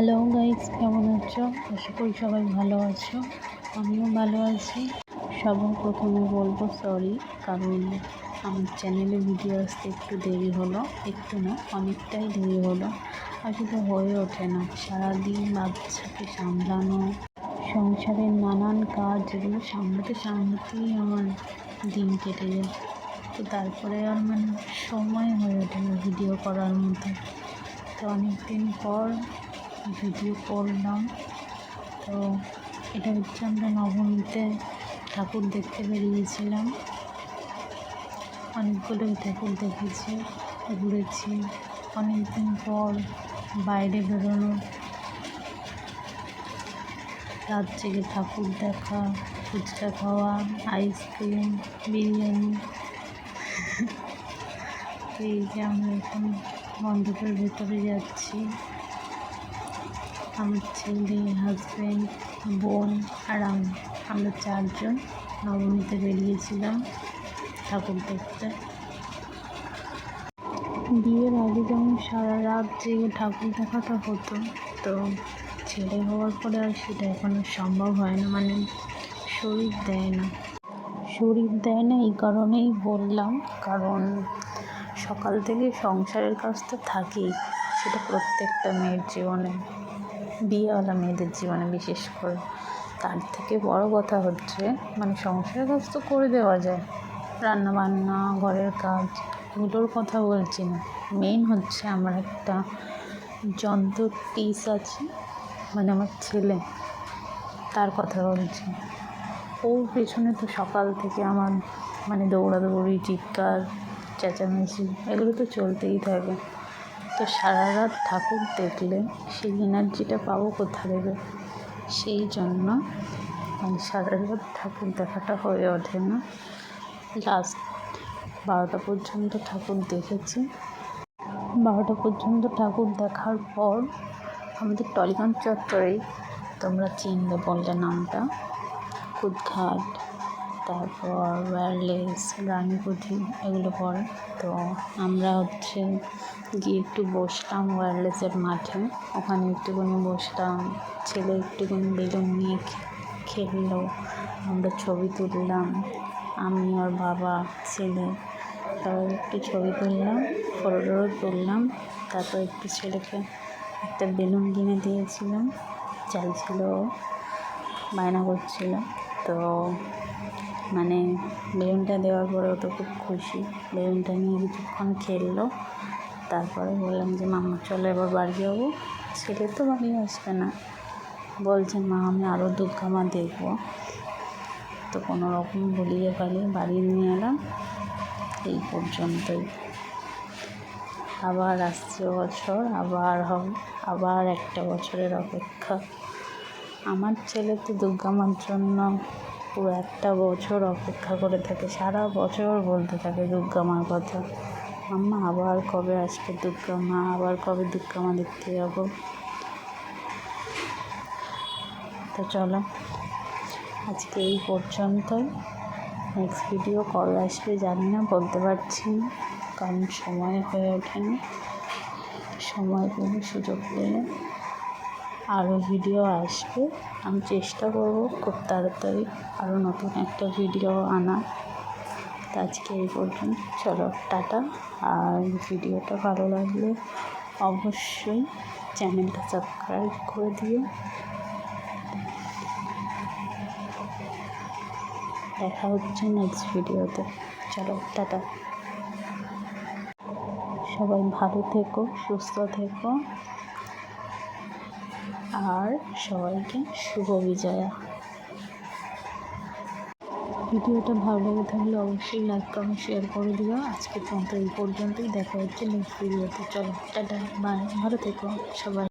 Hello guys কেমন আছো? আশা করি সবাই ভালো আছো। আমিও ভালো আছি। সবার প্রথমে বলব সরি কারণ আমার চ্যানেলে ভিডিও আসতে একটু দেরি হলো, একটু না, অনেকটাই দেরি হলো। আর আসলে হয়ে ওঠে না। সারাদিন বাচ্চাকে সামলানো, সংসারের নানান কাজ যেগুলো সামলাতে সামলাতেই আমার দিন কেটে যায়। তো তারপরে আর মানে সময় হয়ে ওঠে না ভিডিও করার মতো তো অনেক দিন পর ভিডিও করলাম। তো এটা হচ্ছে আমরা নবমীতে ঠাকুর দেখতে বেরিয়েছিলাম। অনেকগুলোই ঠাকুর দেখেছি, ঘুরেছি। অনেক দিন পর বাইরে বেরোনো রাত জেগে ঠাকুর দেখা, ফুচকা খাওয়া, আইসক্রিম, বিরিয়ানি। এই যে আমরা এখন মণ্ডপের ভেতরে যাচ্ছি। আমার ছেলে হাজব্যান্ড বোন আর আমি। আমরা চারজন নবমীতে বেরিয়েছিলাম ঠাকুর দেখতে। বিয়ের আগে যেমন সারা রাত জেগে ঠাকুর দেখাটা হতো, তো ছেলে হওয়ার পরে আর সেটা এখন সম্ভব হয় না মানে শরীর দেয় না। শরীর দেয় না এই কারণেই বললাম, কারণ সকাল থেকে সংসারের কাজ তো থাকেই, সেটা প্রত্যেকটা মেয়ের জীবনে। বিয়েওয়ালা মেয়েদের জীবনে বিশেষ করে। তার থেকে বড় কথা হচ্ছে মানে সংসারের কাজ তো করে দেওয়া যায়। রান্না বান্না ঘরের কাজ, এগুলোর কথা বলছি না। মেন হচ্ছে আমার একটা যন্ত্র পিস আছে মানে আমার ছেলে, তার কথা বলছি। ওর পেছনে তো সকাল থেকে আমার মানে দৌড়াদৌড়ি, চিৎকার, চেঁচামেচি, এগুলো তো চলতেই থাকে। তো সারা রাত ঠাকুর দেখলে সেই এনার্জিটা পাবো কোথা থেকে? সেই জন্য আমি সারা রাত ঠাকুর দেখাটা হয়ে ওঠে না। লাস্ট বারোটা পর্যন্ত ঠাকুর দেখেছি। বারোটা পর্যন্ত ঠাকুর দেখার পর আমাদের টলিগঞ্জ চত্বরেই তোমরা চিনবে বললে নামটা, কুদঘাট। তারপর ওয়্যারলেস রানীপুঁথি এগুলো পড়ে তো আমরা হচ্ছে গিয়ে একটু বসলাম ওয়্যারলেসের মাঠে। ওখানে একটুখানি বসলাম ছেলে একটুখানি বেলুন নিয়ে খেললো। আমরা ছবি তুললাম। আমি ওর বাবা, ছেলে সবাই একটু ছবি তুললাম ফটো তুললাম। তারপর একটু ছেলেকে একটা বেলুন কিনে দিয়েছিলাম। চাইছিল, বায়না করছিল। তো মানে বেলুনটা দেওয়ার পরে তো খুব খুশি। বেলুনটা নিয়ে কিছুক্ষণ খেললো। তারপরে বললাম যে, মাম্মা, চলো এবার বাড়ি যাব। ছেলে তো বাড়ি আসবে না। বলছে, মা, আমি আরও দুর্গা মা দেখব। তো কোনো রকম ভুলিয়ে পালিয়ে বাড়ি নিয়ে এলাম। এই পর্যন্তই। আবার আসছে বছর, আবার হবে, আবার একটা বছরের অপেক্ষা। আমার ছেলে তো দুর্গা মার জন্য পুরো একটা বছর অপেক্ষা করে থাকে, সারা বছর বলতে থাকে দুর্গা মার কথা। আম্মা, আবার কবে আসবে দুর্গা মা? আবার কবে দুর্গা মা দেখতে যাব? তো চলো, আজকে এই পর্যন্তই। নেক্সট ভিডিও কবে আসবে জানি না, বলতে পারছি না, কারণ সময় হয়ে ওঠেনি। সময় পেলে সুযোগ পেলে। আরও ভিডিও আসবে। আমি চেষ্টা করব খুব তাড়াতাড়ি আরও নতুন একটা ভিডিও আনার। তো আজকে এই পর্যন্ত। চলো, টাটা। আর ভিডিওটা ভালো লাগলে অবশ্যই চ্যানেলটা সাবস্ক্রাইব করে দিও। দেখা হচ্ছে নেক্সট ভিডিওতে। চলো, টাটা। সবাই ভালো থেকো, সুস্থ থেকো। আর সবাইকে শুভ বিজয়া। ভিডিওটা ভালো লেগে থাকলে অবশ্যই লাইক কমেন্ট শেয়ার করে দিও। আজকে পর্যন্ত এই পর্যন্তই। দেখা হচ্ছে নেক্সট ভিডিওতে চলো, টাটা বাই ভালো থেকো সবাই।